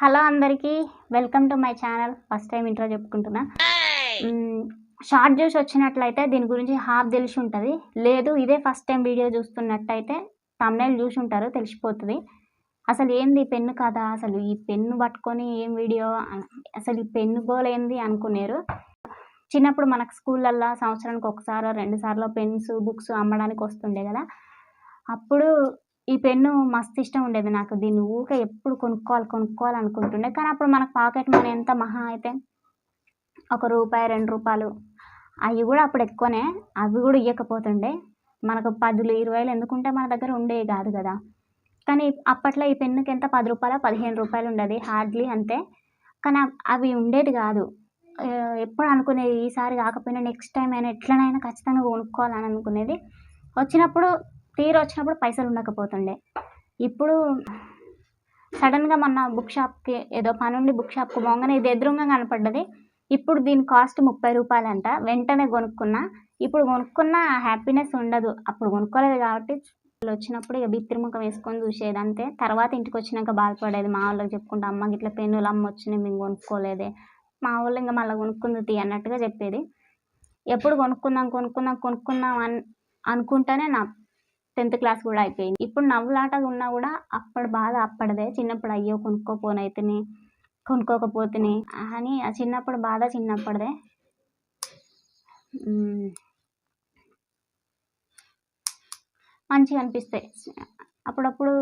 Hello అందరికీ welcome to my channel. First time intro చెప్పుకుంటున్నా. Short చూసి వచ్చినట్లయితే దీని గురించి హాఫ్ తెలిసి ఉంటుంది. లేదు ఇదే ఫస్ట్ టైం వీడియో చూస్తున్నట్టయితే తమ్నైల్ చూసి ఉంటారు తెలిసిపోతుంది. అసలు ఏంది పెన్ను కదా అసలు ఈ పెన్ను పట్టుకొని ఏం వీడియో? అసలు ఈ పెన్ను గోలేంది అనుకునేరు. చిన్నప్పుడు మనకు స్కూళ్ళల్లో సంవత్సరానికి ఒకసారి రెండుసార్లు పెన్స్ బుక్స్ అమ్మడానికి వస్తుండే కదా. అప్పుడు ఈ పెన్ను మస్తు ఇష్టం ఉండేది నాకు. దీన్ని ఊకే ఎప్పుడు కొనుక్కోవాలి కొనుక్కోవాలి అనుకుంటుండే. కానీ అప్పుడు మనకు పాకెట్ మనీ ఎంత మహా అయితే ఒక రూపాయి రెండు రూపాయలు అవి కూడా అప్పుడు ఎక్కువనే. అవి కూడా ఇవ్వకపోతుండే మనకు పదులు ఇరవైలు ఎందుకుంటే మన దగ్గర ఉండేవి కాదు కదా. కానీ అప్పట్లో ఈ పెన్నుకి ఎంత? పది రూపాయలు పదిహేను రూపాయలు ఉండేది హార్డ్లీ అంతే. కానీ అవి ఉండేది కాదు. ఎప్పుడు అనుకునేది ఈసారి కాకపోయినా నెక్స్ట్ టైం అయినా ఎట్లనైనా ఖచ్చితంగా కొనుక్కోవాలని అనుకునేది. వచ్చినప్పుడు తీరు వచ్చినప్పుడు పైసలు ఉండకపోతుండే. ఇప్పుడు సడన్గా మొన్న బుక్ షాప్కి ఏదో పని ఉండి బుక్ షాప్కి పోగానే ఇది ఎదురుగా కనపడ్డది. ఇప్పుడు దీని కాస్ట్ ముప్పై రూపాయలంట. వెంటనే కొనుక్కున్నా. ఇప్పుడు కొనుక్కున్న హ్యాపీనెస్ ఉండదు. అప్పుడు కొనుక్కోలేదు కాబట్టి వాళ్ళు వచ్చినప్పుడు ఇక బిత్తిరి వేసుకొని చూసేది అంతే. తర్వాత ఇంటికి వచ్చినాక బాధపడేది. మా వాళ్ళకి చెప్పుకుంటా అమ్మ ఇట్లా పెన్నులు అమ్మ వచ్చినాయి మేము కొనుక్కోలేదే. మా వాళ్ళు ఇంకా మళ్ళీ కొనుక్కుంది తీ అన్నట్టుగా చెప్పేది. ఎప్పుడు కొనుక్కుందాం కొనుక్కుందాం కొనుక్కుందాం అన్ అనుకుంటేనే నా టెన్త్ క్లాస్ కూడా అయిపోయింది. ఇప్పుడు నవ్వులాటగా ఉన్నా కూడా అప్పటి బాధ అప్పటిదే. చిన్నప్పుడు అయ్యో కొనుక్కోపోనైతేనే కొనుక్కోకపోతేనే అని ఆ చిన్నప్పుడు బాధ చిన్నప్పటిదే. మంచిగా అనిపిస్తాయి. అప్పుడప్పుడు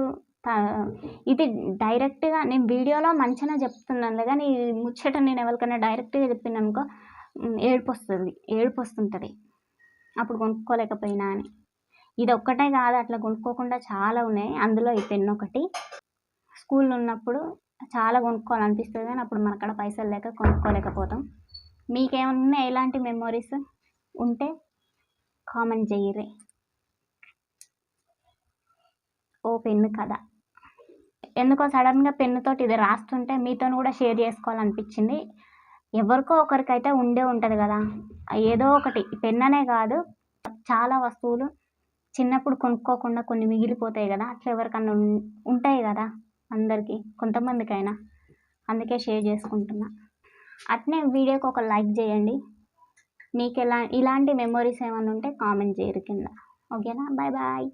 ఇది డైరెక్ట్గా నేను వీడియోలో మంచిగా చెప్తున్నాను కానీ ముచ్చట నేను ఎవరికైనా డైరెక్ట్గా చెప్పిన అనుకో ఏడుపు వస్తుంది. ఏడుపు వస్తుంటుంది. అప్పుడు కొనుక్కోలేకపోయినా అని. ఇది ఒక్కటే కాదు అట్లా కొనుక్కోకుండా చాలా ఉన్నాయి. అందులో ఈ పెన్ ఒకటి. స్కూల్లో ఉన్నప్పుడు చాలా కొనుక్కోవాలనిపిస్తుంది కానీ అప్పుడు మన కాడ పైసలు లేక కొనుక్కోలేకపోతాం. మీకేమన్నా ఎలాంటి మెమొరీస్ ఉంటే కామెంట్ చేయరే ఓ పెన్ను కదా ఎందుకో సడన్గా పెన్నుతోటి ఇది రాస్తుంటే మీతో కూడా షేర్ చేసుకోవాలనిపించింది. ఎవరికో ఒకరికైతే ఉండే ఉంటుంది కదా. ఏదో ఒకటి. పెన్ అనే కాదు చాలా వస్తువులు చిన్నప్పుడు కొనుక్కోకుండా కొన్ని మిగిలిపోతాయి కదా అట్లా ఎవరికన్నా ఉం- ఉంటాయి కదా అందరికీ కొంతమందికైనా. అందుకే షేర్ చేసుకుంటున్నా. అట్నే వీడియోకి ఒక లైక్ చేయండి. మీకు ఎలా ఇలాంటి మెమొరీస్ ఏమైనా ఉంటే కామెంట్ చేయరు కింద. ఓకేనా? Bye bye.